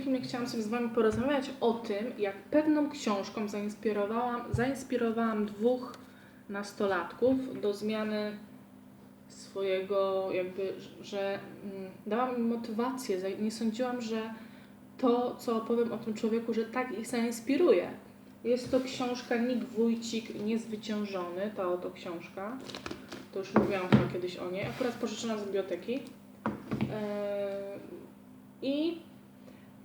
filmie chciałam sobie z Wami porozmawiać o tym, jak pewną książką zainspirowałam, zainspirowałam dwóch nastolatków do zmiany swojego, jakby, że mm, dałam im motywację. Nie sądziłam, że to, co opowiem o tym człowieku, że tak ich zainspiruje. Jest to książka Nick Wójcik Niezwyciężony, ta oto książka. To już mówiłam chyba kiedyś o niej. Akurat pożyczona z biblioteki. Yy, I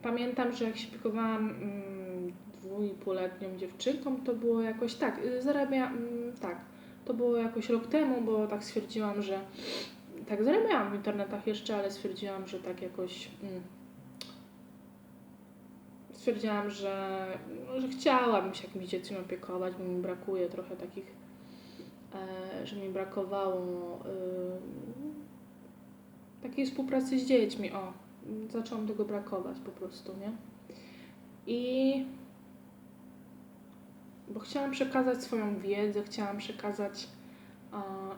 pamiętam, że jak się opiekowałam mm, dwuipółletnią dziewczynką, to było jakoś tak, y, zarabia, mm, tak, to było jakoś rok temu, bo tak stwierdziłam, że tak zarabiałam w internetach jeszcze, ale stwierdziłam, że tak jakoś mm, stwierdziłam, że, no, że chciałabym się jakimś dzieckiem opiekować, bo mi brakuje trochę takich, e, że mi brakowało y, takiej współpracy z dziećmi, o, zaczęłam tego brakować po prostu, nie? I bo chciałam przekazać swoją wiedzę, chciałam przekazać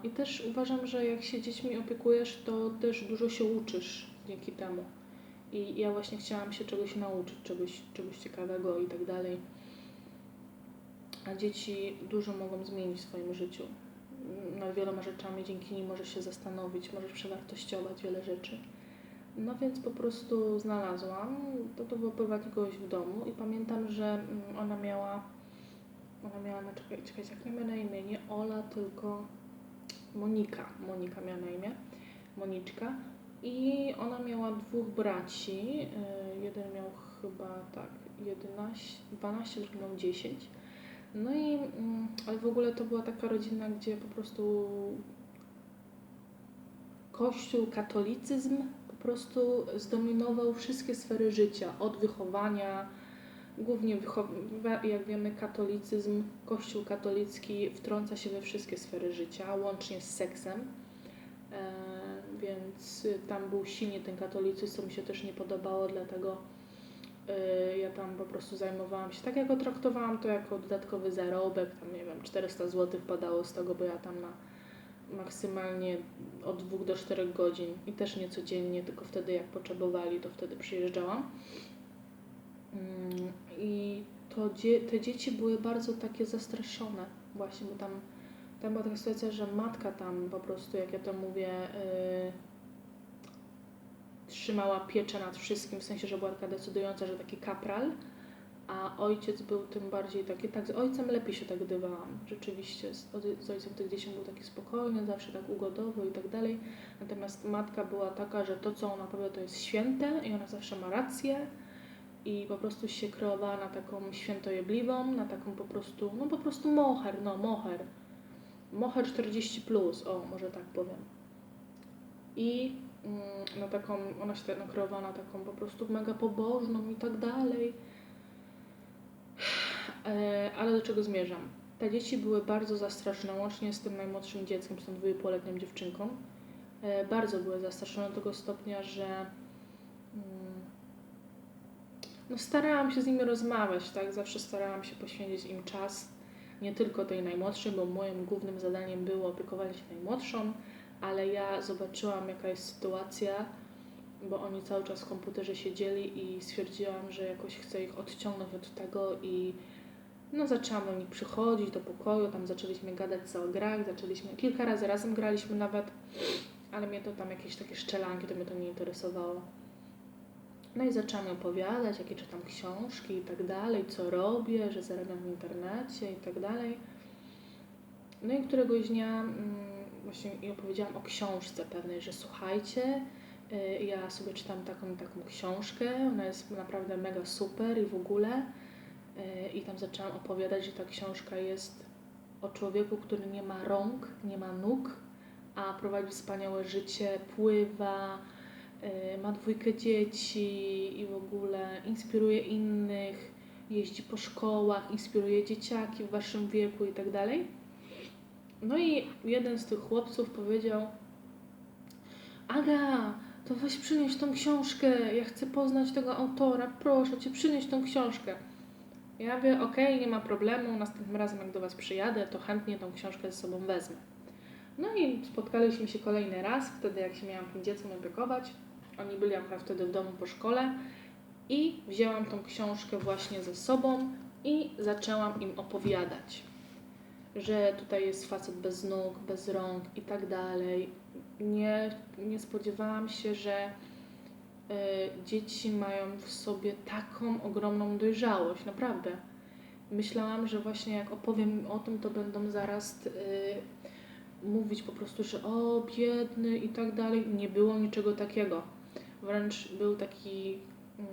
i też uważam, że jak się dziećmi opiekujesz, to też dużo się uczysz dzięki temu. I ja właśnie chciałam się czegoś nauczyć, czegoś, czegoś ciekawego i tak dalej. A dzieci dużo mogą zmienić w swoim życiu. Nad wieloma rzeczami dzięki nim możesz się zastanowić, możesz przewartościować wiele rzeczy. No więc po prostu znalazłam, to to było prywatnie kogoś w domu i pamiętam, że mm, ona miała, ona miała, no czekaj, czekajcie, jak miała na imię, nie Ola, tylko Monika, Monika miała na imię, Moniczka. I ona miała dwóch braci, y, jeden miał chyba tak 11, 12, drugi miał 10. No i, mm, ale w ogóle to była taka rodzina, gdzie po prostu kościół, katolicyzm po prostu zdominował wszystkie sfery życia, od wychowania, głównie jak wiemy katolicyzm, kościół katolicki wtrąca się we wszystkie sfery życia, łącznie z seksem, e, więc tam był silnie ten katolicyzm, co mi się też nie podobało, dlatego y, ja tam po prostu zajmowałam się, tak jak go traktowałam to jako dodatkowy zarobek, tam nie wiem, 400 zł padało z tego, bo ja tam na maksymalnie od 2 do 4 godzin i też nie codziennie, tylko wtedy jak potrzebowali, to wtedy przyjeżdżałam. Mm, I to dzie- te dzieci były bardzo takie zastraszone właśnie, bo tam, tam była taka sytuacja, że matka tam po prostu, jak ja to mówię, yy, trzymała pieczę nad wszystkim, w sensie, że była taka decydująca, że taki kapral, a ojciec był tym bardziej taki, tak z ojcem lepiej się tak dywałam, rzeczywiście, z, z ojcem tych dzieci był taki spokojny, zawsze tak ugodowo i tak dalej, natomiast matka była taka, że to, co ona powie, to jest święte i ona zawsze ma rację i po prostu się kreowała na taką świętojebliwą, na taką po prostu, no po prostu moher, no moher, moher 40+, plus, o, może tak powiem. I mm, na taką, ona się tak nakreowała na taką po prostu mega pobożną i tak dalej. E, Ale do czego zmierzam? Te dzieci były bardzo zastraszone, łącznie z tym najmłodszym dzieckiem, z tą dwuipółletnią dziewczynką. E, Bardzo były zastraszone do tego stopnia, że mm, no starałam się z nimi rozmawiać, tak? Zawsze starałam się poświęcić im czas, nie tylko tej najmłodszej, bo moim głównym zadaniem było opiekowanie się najmłodszą, ale ja zobaczyłam jaka jest sytuacja, bo oni cały czas w komputerze siedzieli i stwierdziłam, że jakoś chcę ich odciągnąć od tego i no zaczęłam do nich przychodzić do pokoju, tam zaczęliśmy gadać co o grach, zaczęliśmy, kilka razy razem graliśmy nawet, ale mnie to tam jakieś takie szczelanki, to mnie to nie interesowało. No i zaczęłam opowiadać, jakie czytam książki i tak dalej, co robię, że zarabiam w internecie i tak dalej. No i któregoś dnia mm, właśnie opowiedziałam o książce pewnej, że słuchajcie, y, ja sobie czytam taką taką książkę, ona jest naprawdę mega super i w ogóle. Y, I tam zaczęłam opowiadać, że ta książka jest o człowieku, który nie ma rąk, nie ma nóg, a prowadzi wspaniałe życie, pływa, y, ma dwójkę dzieci i w ogóle inspiruje innych, jeździ po szkołach, inspiruje dzieciaki w waszym wieku i tak dalej. No i jeden z tych chłopców powiedział: Aga, to weź przynieś tą książkę, ja chcę poznać tego autora, proszę cię, przynieś tą książkę. Ja mówię, okej, nie ma problemu, następnym razem jak do Was przyjadę, to chętnie tą książkę ze sobą wezmę. No i spotkaliśmy się kolejny raz, wtedy jak się miałam tym dzieckiem opiekować. Oni byli akurat wtedy w domu po szkole I wzięłam tą książkę właśnie ze sobą i zaczęłam im opowiadać, że tutaj jest facet bez nóg, bez rąk i tak dalej. Nie, nie spodziewałam się, że dzieci mają w sobie taką ogromną dojrzałość, naprawdę. Myślałam, że właśnie jak opowiem o tym, to będą zaraz y, mówić po prostu, że o biedny i tak dalej. Nie było niczego takiego. Wręcz był taki, mm,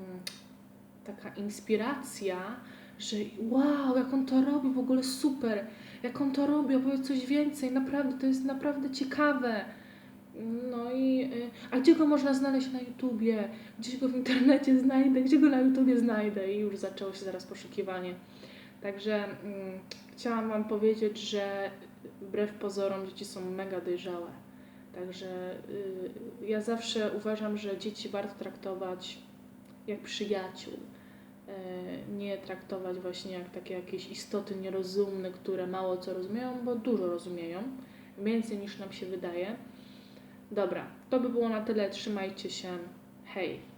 taka inspiracja, że wow, jak on to robi, w ogóle super, jak on to robi, opowiedz coś więcej, naprawdę, to jest naprawdę ciekawe. No i, a gdzie go można znaleźć na YouTubie? Gdzieś go w internecie znajdę? Gdzie go na YouTubie znajdę? I już zaczęło się zaraz poszukiwanie. Także mm, chciałam Wam powiedzieć, że wbrew pozorom dzieci są mega dojrzałe. Także y, ja zawsze uważam, że dzieci warto traktować jak przyjaciół. Y, nie traktować właśnie jak takie jakieś istoty nierozumne, które mało co rozumieją, bo dużo rozumieją, więcej niż nam się wydaje. Dobra, to by było na tyle. Trzymajcie się. Hej!